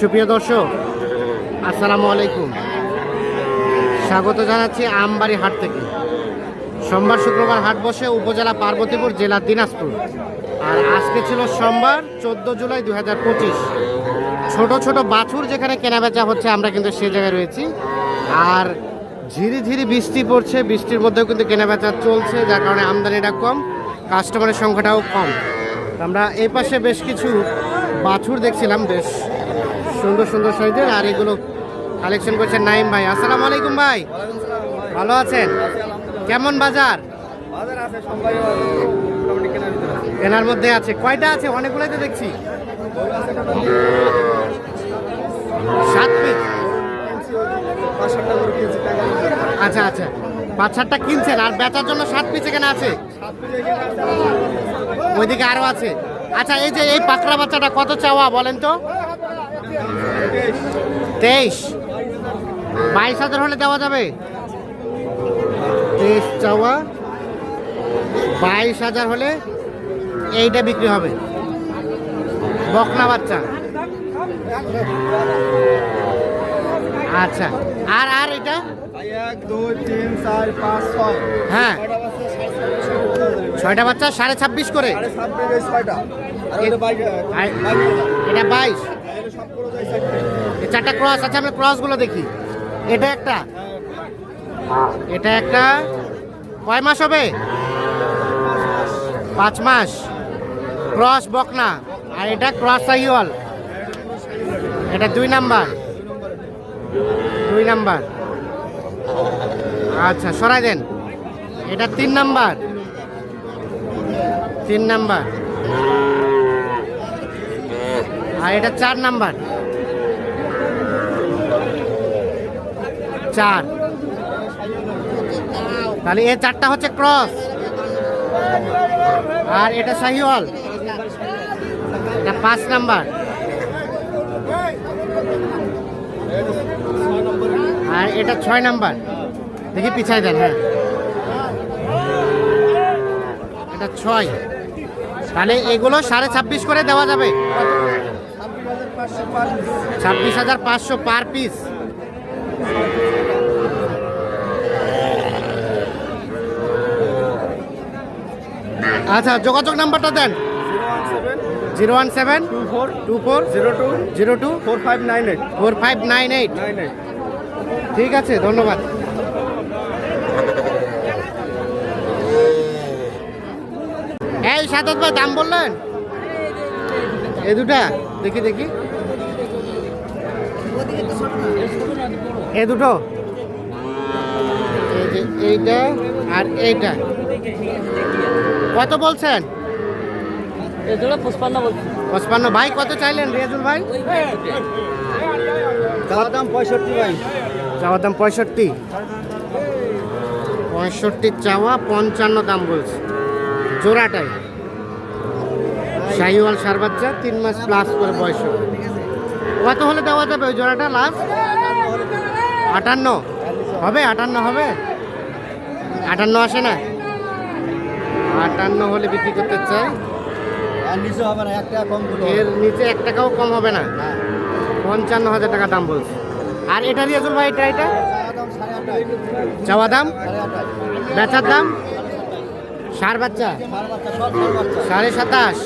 সুপ্রিয় দর্শক, আসসালামু আলাইকুম। স্বাগত জানাচ্ছি আমবাড়ি হাট থেকে। সোমবার শুক্রবার হাট বসে উপজেলা পার্বতীপুর জেলা দিনাজপুর। আর আজকে ছিল সোমবার, চোদ্দ জুলাই দু হাজার পঁচিশ। ছোটো ছোটো বাছুর যেখানে কেনাবেচা হচ্ছে, আমরা কিন্তু সে জায়গায় রয়েছি। আর ঝিরি ঝিরি বৃষ্টি পড়ছে, বৃষ্টির মধ্যেও কিন্তু কেনাবেচা চলছে, যার কারণে আমদানিটা কম, কাস্টমারের সংখ্যাটাও কম। আমরা এই পাশে বেশ কিছু বাছুর দেখছিলাম, বেশ সুন্দর সুন্দর সাইজের আর এগুলো কালেকশন করছেন নাইম ভাই। আসসালামু আলাইকুম ভাই। ভালো আছেন? কেমন বাজার? কেনার মধ্যে আছে। কয়টা আছে? অনেকগুলোই তো দেখছি। সাত পিস। আচ্ছা আচ্ছা। পাঁচ সাতটা কিনছেন, আর বেচার জন্য সাত পিস এখানে আছে। ওইদিকে আরও আছে। আচ্ছা এই যে এই পাকড়া বাচ্চাটা কত চাওয়া বলেন তো? তেইশ। বাইশ হাজার হলে দেওয়া যাবে। তেইশ চাওয়া। বাইশ হাজার হলে এইটা বিক্রি হবে। বকনা বাচ্চা। আচ্ছা। আর আর এটা? এক দুই তিন চার পাঁচ হ্যাঁ। ছয়টা বাচ্চা সাড়ে ছাব্বিশ করে। এটা ছাব্বিশ চারটে। ক্রস আছে, আমরা ক্রসগুলো দেখি। এটা একটা। এটা একটা। কয় মাস হবে? পাঁচ মাস। ক্রস বকনা। আর এটা ক্রস সাইওয়াল এটা দুই নাম্বার। দুই নাম্বার। আচ্ছা সরাই দেন। এটা তিন নাম্বার। তিন নাম্বার। আর এটা চার নাম্বার। চার। তাহলে এ চারটা হচ্ছে ক্রস। আর এটা শাহিওয়াল এটা পাঁচ নাম্বার। আর এটা ছয় নাম্বার। দেখি পিছাই দেন হ্যাঁ। এটা ছয়। তাহলে এগুলো সাড়ে ছাব্বিশ করে দেওয়া যাবে। ছাব্বিশ হাজার পাঁচশো পার পিস। আচ্ছা যোগাযোগ নাম্বারটা দেন। Zero one seven two four two four zero two zero two four five nine eight. Four five nine eight. ঠিক আছে ধন্যবাদ। এই সাদত ভাই দাম বললেন? এই দুটা দেখি দেখি। এ দুটো। এইটা আর এইটা। কত বলছেন? পঁচপান্ন ভাই কত চাইলেন রিয়াজুল ভাই? দাদার দাম পঁয়ষট্টি ভাই। চাওয়ার দাম পঁয়ষট্টি? পঁয়ষট্টি চাওয়া পঞ্চান্ন দাম বলছে। জোড়াটাই। শাহিওয়াল সার বাচ্চা তিন মাস প্লাস করে বয়স কত হলে দেওয়া যাবে ওই জোড়াটা লাস্ট আটান্ন। হবে? আটান্ন হবে? আটান্ন আসে না? আটান্ন হলে বিক্রি করতে চাই। আর নিচে হবে না এক টাকা কম এর নিচে এক টাকাও কম হবে না। পঞ্চান্ন হাজার টাকা দাম বলছে। আর এটা রিয়াজুল ভাই এটা এটা? চাওয়া দাম বেচার দাম? সার বাচ্চা? সাড়ে সাতাশ।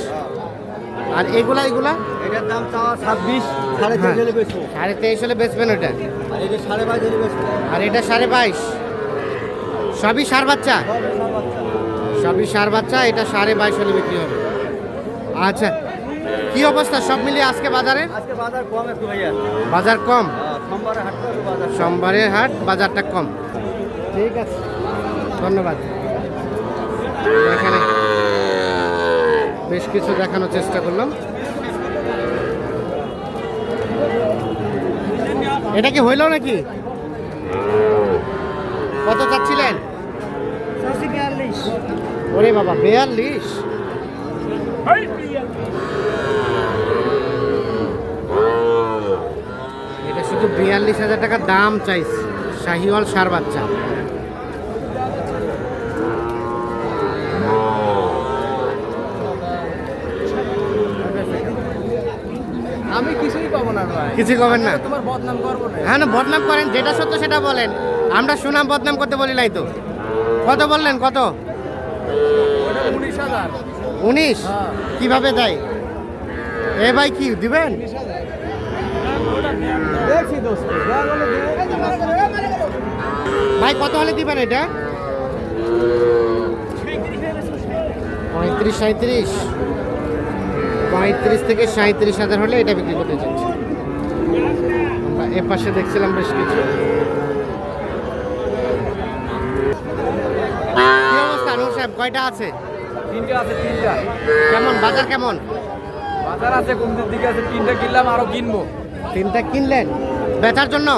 আর এগুলা এগুলা? এটার দাম চাওয়া ছাব্বিশ সাড়ে তেইশ হলে বেচবো। সাড়ে তেইশ হলে বেচবেন ওটা? আর এটা সাড়ে বাইশ হলে বেচবো। আর এটা সাড়ে বাইশ। সবই সার বাচ্চা। সবই সার বাচ্চা এটা সাড়ে বাইশ হলে বিক্রি হবে। আচ্ছা কি অবস্থা সব মিলিয়ে আজকে বাজারে? কম করে বাজার কম। সোমবারের হাট বাজারটা কম। ঠিক আছে ধন্যবাদ। এখানে বেশ কিছু দেখানোর চেষ্টা করলাম। এটা কি হইল নাকি? কত বাবা বেয়াল্লিশ। এটা শুধু বিয়াল্লিশ হাজার টাকা দাম চাইছে শাহিওয়াল সার বাচ্চা। আমি কিছুই পাবো না ভাই। কিছু করবেন না। তোমার বদনাম করব না। হ্যাঁ না বদনাম করেন যেটা সত্য সেটা বলেন। আমরা সুনাম বদনাম করতে বলি নাই তো। কত বললেন কত? উনিশ হ্যাঁ। কীভাবে দেয়? এ ভাই কি দিবেন? ভাই কত হলে দিবেন এটা? পঁয়ত্রিশ সাঁত্রিশ পঁয়ত্রিশ থেকে সাঁত্রিশ হাজার হলে এটা বিক্রি করতে চাচ্ছি। এ পাশে দেখছিলাম বেশ কিছু কি অবস্থা নূর সাহেব কয়টা আছে? তিনটা আছে তিনটা। কেমন বাজার কেমন? বাজার আছে কমতির দিকে আছে তিনটা কিনলাম আরও কিনবো। তিনটা কিনলেন? বেচার জন্য?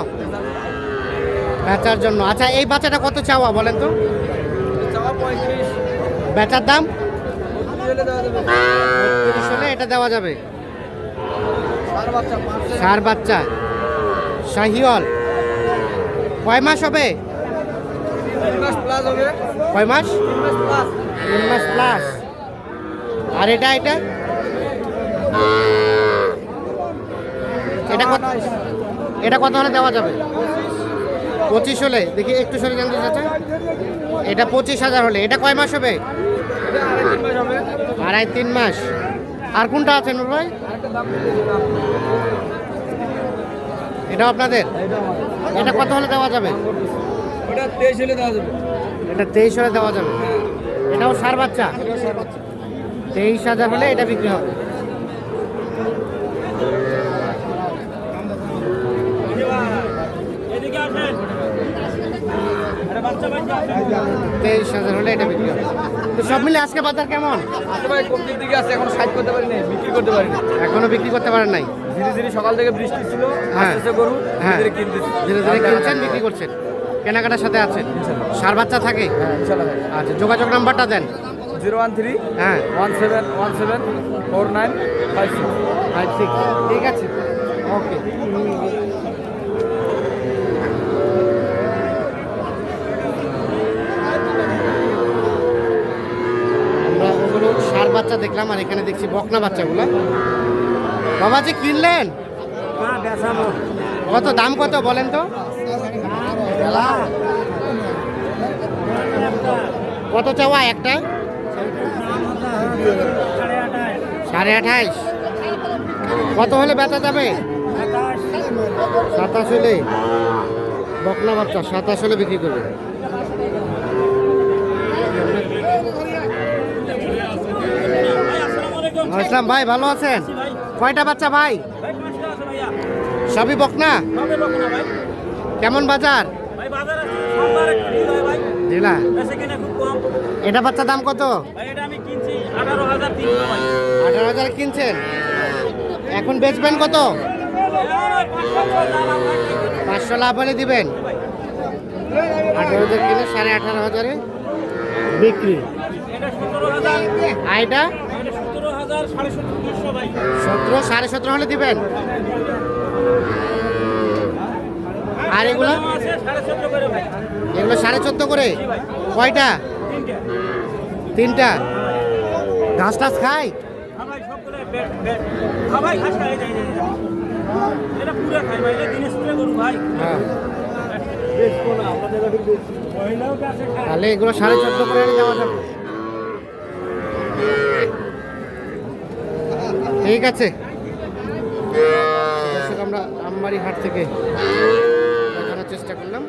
বেচার জন্য। আচ্ছা এই বাচ্চাটা কত চাওয়া বলেন তো? চাওয়া পঁয়ত্রিশ। বেচার দাম? বত্রিশ হলে এটা দেওয়া যাবে। সার বাচ্চা পাঁচ সার বাচ্চা। শাহিওল কয় মাস হবে? মাস প্লাস হবে। কয় মাস? তিন মাস প্লাস আর এটা এটা? এটা কত? এটা কত হলে দেওয়া যাবে? পঁচিশ হলে। দেখি, একটু সরে জানতে চাচা। এটা পঁচিশ হাজার হলে। এটা কয় মাস হবে? এটা আড়াই তিন মাস। আর কোনটা আছে নুর ভাই? এটাও আপনাদের? এটা এটা কত হলে দেওয়া যাবে? ওটা তেইশ হলে দেওয়া যাবে। এটা তেইশ হাজার দেওয়া যাবে। এটাও সার বাচ্চা। তেইশ হাজার হলে এটা বিক্রি হবে। তেইশ হাজার হলে এটা বিক্রি হবে। তো সব মিলে আজকে বাজার কেমন? কমতির দিকে আছে এখন সাইড করতে পারি নাই বিক্রি করতে পারি না এখনও বিক্রি করতে পারেন নাই? ধীরে ধীরে সকাল থেকে বৃষ্টি ছিল হ্যাঁ। আস্তে আস্তে গরু হ্যাঁ। ধীরে ধীরে কিনতেছি। ধীরে ধীরে কিনছেন বিক্রি করছেন? কেনাকাটার সাথে আছেন? সার বাচ্চা থাকে? হ্যাঁ আচ্ছা যোগাযোগ নাম্বারটা দেন। জিরো ওয়ান থ্রি হ্যাঁ। One seven one seven four nine five six. Five six. ঠিক আছে। ওকে। আমরা ওগুলো সার বাচ্চা দেখলাম আর এখানে দেখছি বকনা বাচ্চাগুলো। বাবা যে কিনলেন কত দাম কত বলেন তো? কত চাওয়া একটা? সাড়ে আঠাইশ। কত হলে বেচা যাবে? সাতাশ হলে। বকনা বাচ্চা, সাতাশ হলে বিক্রি করবে। ইসলাম ভাই, ভালো আছেন? কয়টা বাচ্চা ভাই? সবই বকনা? কেমন বাজার? এটা বাচ্চা দাম কত? আঠারো হাজার কিনছেন? এখন বেচবেন কত? পাঁচশো লাভ হলে দিবেন। আঠারো হাজার কিনে সাড়ে আঠারো হাজারে বিক্রি। আর এটা? সতেরো সাড়ে সতেরো হলে দিবেন। আর এগুলো? এগুলো সাড়ে চোদ্দ করে? কয়টা? তিনটা। ঘাস টাস খায়? হ্যাঁ। তাহলে এগুলো সাড়ে চোদ্দ করে দেওয়া যাবে। ঠিক আছে। আমরা আমবাড়ি হাট থেকে চেষ্টা করলাম।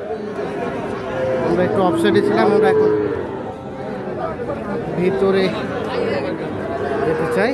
আমরা একটু অফসাইডে ছিলাম আমরা এখন ভিতরে যেতে চাই।